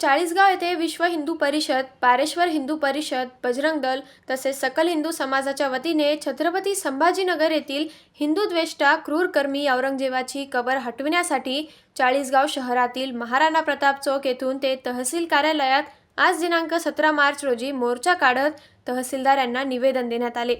चाळीसगाव येथे विश्व हिंदू परिषद पारेश्वर हिंदू परिषद बजरंग दल तसेच सकल हिंदू समाजाच्या वतीने छत्रपती संभाजीनगर येथील हिंदू द्वेष्टा क्रूरकर्मी औरंगजेबाची कबर हटविण्यासाठी चाळीसगाव शहरातील महाराणा प्रताप चौक येथून ते तहसील कार्यालयात आज दिनांक सतरा मार्च रोजी मोर्चा काढत तहसीलदार यांना निवेदन देण्यात आले.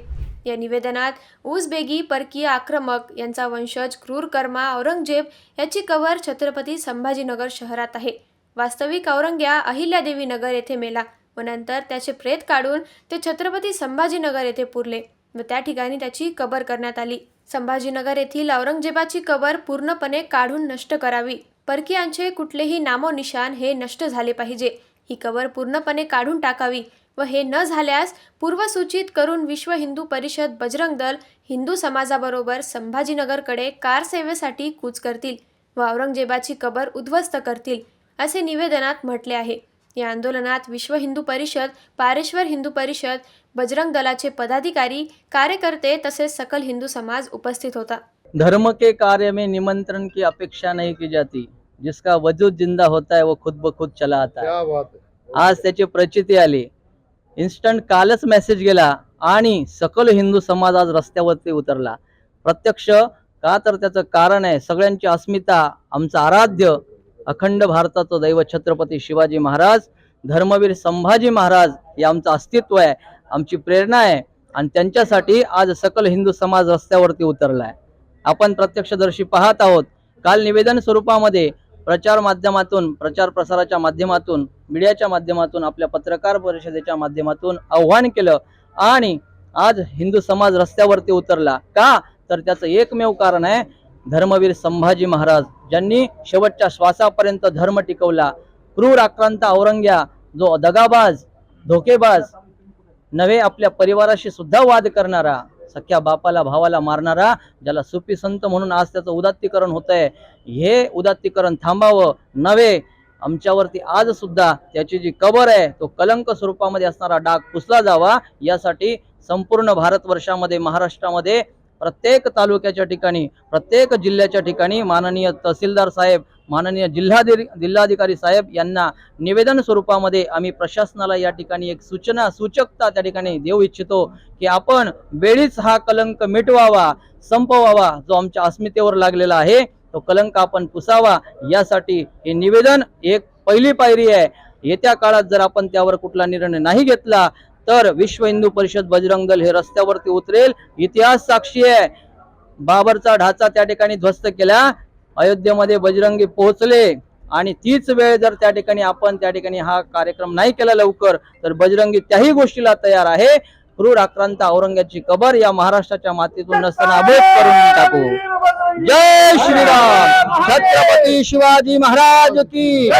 या निवेदनात ऊसबेगी परकीय आक्रमक यांचा वंशज क्रूरकर्मा औरंगजेब याची कबर छत्रपती संभाजीनगर शहरात आहे. वास्तविक औरंग्या अहिल्यादेवी नगर येथे मेला व नंतर त्याचे प्रेत काढून ते छत्रपती संभाजीनगर येथे पुरले व त्या ठिकाणी त्याची कबर करण्यात आली. संभाजीनगर येथील औरंगजेबाची कबर पूर्णपणे काढून नष्ट करावी. परकीयांचे कुठलेही नामोनिशान हे नष्ट झाले पाहिजे. ही कबर पूर्णपणे काढून टाकावी व हे न झाल्यास पूर्वसूचित करून विश्व हिंदू परिषद बजरंग दल हिंदू समाजाबरोबर संभाजीनगरकडे कारसेवेसाठी कूच करतील व औरंगजेबाची कबर उद्ध्वस्त करतील. असे निवेदनात म्हटले आहे. या आंदोलनात विश्व हिंदू परिषद पारेश्वर हिंदू परिषद बजरंग दलाचे पदाधिकारी कार्यकर्ते तसेच सकल हिंदू समाज उपस्थित होता. धर्म के कार्य में निमंत्रण की अपेक्षा नहीं की जाती. जिसका वजूद जिंदा होता है वो खुद ब खुद चला आता है. क्या बात है? आज त्याची प्रचिती आली. इन्स्टंट कालच मेसेज गेला आणि सकल हिंदू समाज आज रस्त्यावरती उतरला. प्रत्यक्ष का तर त्याचं कारण आहे सगळ्यांची अस्मिता आमचं आराध्य अखंड भारताचं दैव छत्रपती शिवाजी महाराज धर्मवीर संभाजी महाराज हे आमचं अस्तित्व आहे आमची प्रेरणा आहे आणि त्यांच्यासाठी आज सकल हिंदू समाज रस्त्यावरती उतरला आहे आपण प्रत्यक्षदर्शी पाहत आहोत काल निवेदन स्वरूपामध्ये प्रचार माध्यमातून प्रचार प्रसाराच्या माध्यमातून मीडियाच्या माध्यमातून आपल्या पत्रकार परिषदेच्या माध्यमातून आव्हान केलं आणि आज हिंदू समाज रस्त्यावरती उतरला. का? तर त्याचं एकमेव कारण आहे धर्मवीर संभाजी महाराज ज्यांनी शेवटच्या श्वासापर्यंत धर्म टिकवला. क्रूर आक्रांत औरंग्या जो दगाबाज धोकेबाज नव्हे आपल्या परिवाराशी सुद्धा वाद करणारा सख्या बापाला भावाला मारणारा ज्याला सुपी संत म्हणून आज त्याचं उदात्तीकरण होत आहे हे उदात्तीकरण थांबावं. नव्हे आमच्यावरती आज सुद्धा त्याची जी कबर आहे तो कलंक स्वरूपामध्ये असणारा डाग पुसला जावा यासाठी संपूर्ण भारतवर्षामध्ये महाराष्ट्रामध्ये प्रत्येक तालुक्याच्या ठिकाणी प्रत्येक जिल्ह्याच्या ठिकाणी माननीय तहसीलदार साहेब माननीय जिल्हाधिकारी जिल्हाधिकारी साहेब यांना निवेदन स्वरूपामध्ये आम्ही प्रशासनाला या ठिकाणी एक सूचना सूचकता त्या ठिकाणी देऊ इच्छितो की आपण वेळीच हा कलंक मिटवावा संपवावा जो आमच्या अस्मितेवर लागलेला आहे तो कलंक आपण पुसावा यासाठी हे निवेदन एक पहिली पायरी आहे. येत्या काळात जर आपण त्यावर कुठला निर्णय नाही घेतला तर विश्व हिंदू परिषद बजरंग दल हे रस्त्यावरती उतरेल. इतिहास साक्षी आहे. बाबरचा ढाचा त्या ठिकाणी ध्वस्त केला. अयोध्येमध्ये बजरंगी पोहोचले. आणि तीच वेळ जर त्या ठिकाणी आपण त्या ठिकाणी हा कार्यक्रम नाही केला लवकर तर बजरंगी त्याही गोष्टीला तयार आहे. क्रूर आक्रांत औरंगाची कबर या महाराष्ट्राच्या मातीतून नसतानाबूत करून टाकू. जय श्रीराम. छत्रपती शिवाजी महाराज की